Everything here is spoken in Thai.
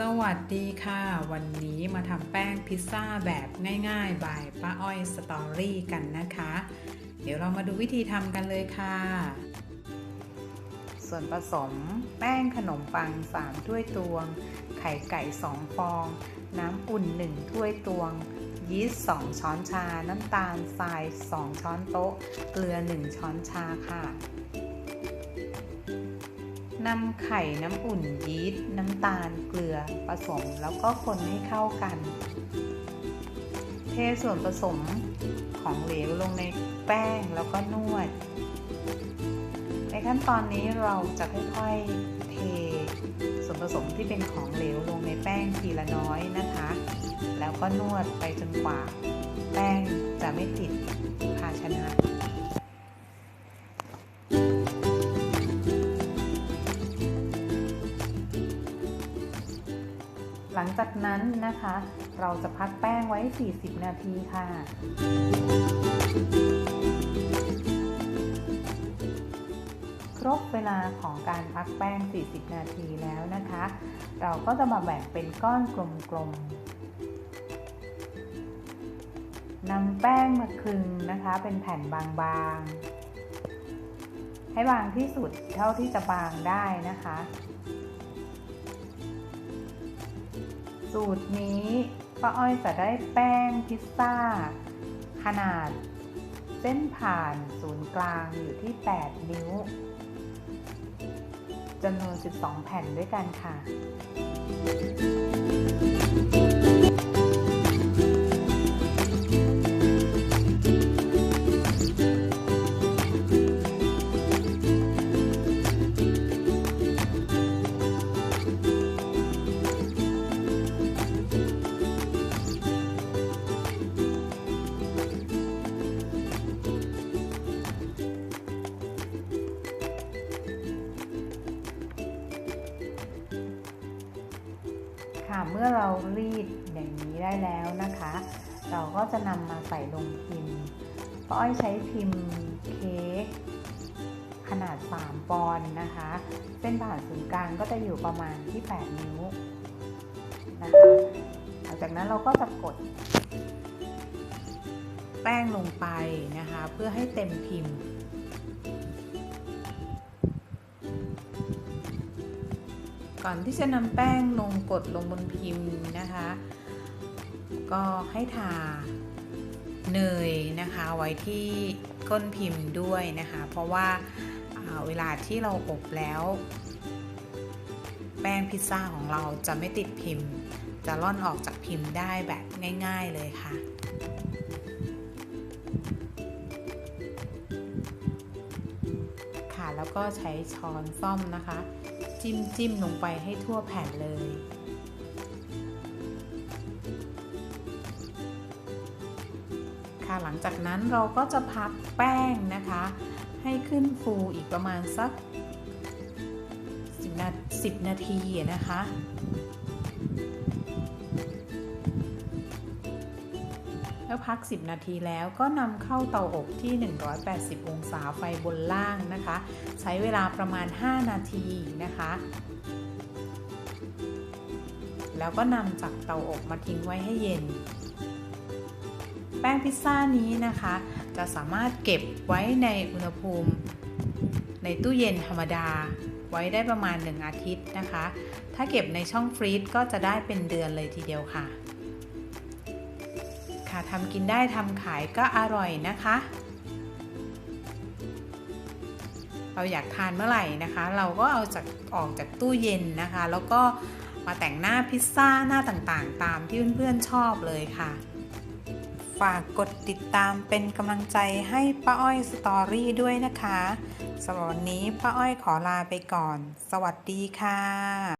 สวัสดีค่ะ วันนี้มาทำแป้งพิซซ่าแบบง่ายๆบายป้าอ้อยสตอรี่กันนะคะ เดี๋ยวเรามาดูวิธีทำกันเลยค่ะ ส่วนผสมแป้งขนมปัง 3 ถ้วยตวง ไข่ไก่ 2 ฟอง น้ำอุ่น 1 ถ้วยตวง ยีสต์ 2 ช้อนชา น้ำตาลทราย 2 ช้อนโต๊ะ เกลือ 1 ช้อนชาค่ะ นำไข่น้ำอุ่นยีสต์น้ำตาลเกลือผสมแล้วก็คนให้เข้ากัน เทส่วนผสมของเหลวลงในแป้งแล้วก็นวด ในขั้นตอนนี้เราจะค่อยๆ เทส่วนผสมที่เป็นของเหลวลงในแป้งทีละน้อยนะคะ แล้วก็นวดไปจนกว่า แป้งจะไม่ติด หลังจากนั้นนะคะ เราจะพักแป้งไว้ 40 นาทีค่ะครบเวลาของการพักแป้ง 40 นาทีแล้วนะคะ เราก็จะมาแบ่งเป็นก้อนกลมๆนำแป้งมาคลึงนะคะ เป็นแผ่นบางๆ ให้บางที่สุดเท่าที่จะบางได้นะคะ สูตรนี้ป้าอ้อยจะได้แป้งพิซซ่า ขนาด เส้นผ่านศูนย์กลางอยู่ที่ 8 นิ้วจำนวน 12 แผ่นด้วยกันค่ะ ค่ะ เมื่อเรารีดอย่างนี้ได้แล้วนะคะ เราก็จะนำมาใส่ลงพิมพ์ป้าอ้อยใช้พิมพ์เค้กขนาด 3 ปอนด์นะคะ เส้นผ่านศูนย์กลางก็จะอยู่ประมาณที่ 8 นิ้วนะคะหลังจากนั้นเราก็จะกดแป้งลงไปนะคะ เพื่อให้เต็มพิมพ์ ก่อนที่จะนำแป้งลงกดลงบนพิมพ์นะคะ ก็ให้ทาเนยนะคะไว้ที่ก้นพิมพ์ด้วยนะคะ เพราะว่าเวลาที่เราอบแล้ว แป้งพิซซ่าของเราจะไม่ติดพิมพ์ จะล่อนออกจากพิมพ์ได้แบบง่าย ๆเลยค่ะค่ะแล้วก็ใช้ช้อนซ่อมนะคะ จิ้มจิ้มลงไปให้ทั่วแผ่นเลย ค่ะหลังจากนั้นเราก็จะพักแป้งนะคะ ให้ขึ้นฟูอีกประมาณสัก 10 นา10นาทีนะคะ แล้วพัก 10 นาทีแล้วก็นำเข้าเตาอบที่ 180 องศาไฟบนล่างนะคะ ใช้เวลาประมาณ 5 นาทีนะคะ แล้วก็นำจากเตาอบมาทิ้งไว้ให้เย็น แป้งพิซซ่านี้นะคะ จะสามารถเก็บไว้ในอุณหภูมิ ในตู้เย็นธรรมดาไว้ได้ประมาณ 1 อาทิตย์นะคะ ถ้าเก็บในช่องฟรีซก็จะได้เป็นเดือนเลยทีเดียวค่ะ ค่ะทำกินได้ทำขายก็อร่อยนะคะ เราอยากทานเมื่อไหร่นะคะ เราก็เอาจากออกจากตู้เย็นนะคะ แล้วก็มาแต่งหน้าพิซซ่าหน้าต่างๆ ตามที่เพื่อนๆชอบเลยค่ะ ฝากกดติดตามเป็นกำลังใจให้ป้าอ้อยสตอรี่ด้วยนะคะสำหรับวันนี้ป้าอ้อยขอลาไปก่อน สวัสดีค่ะ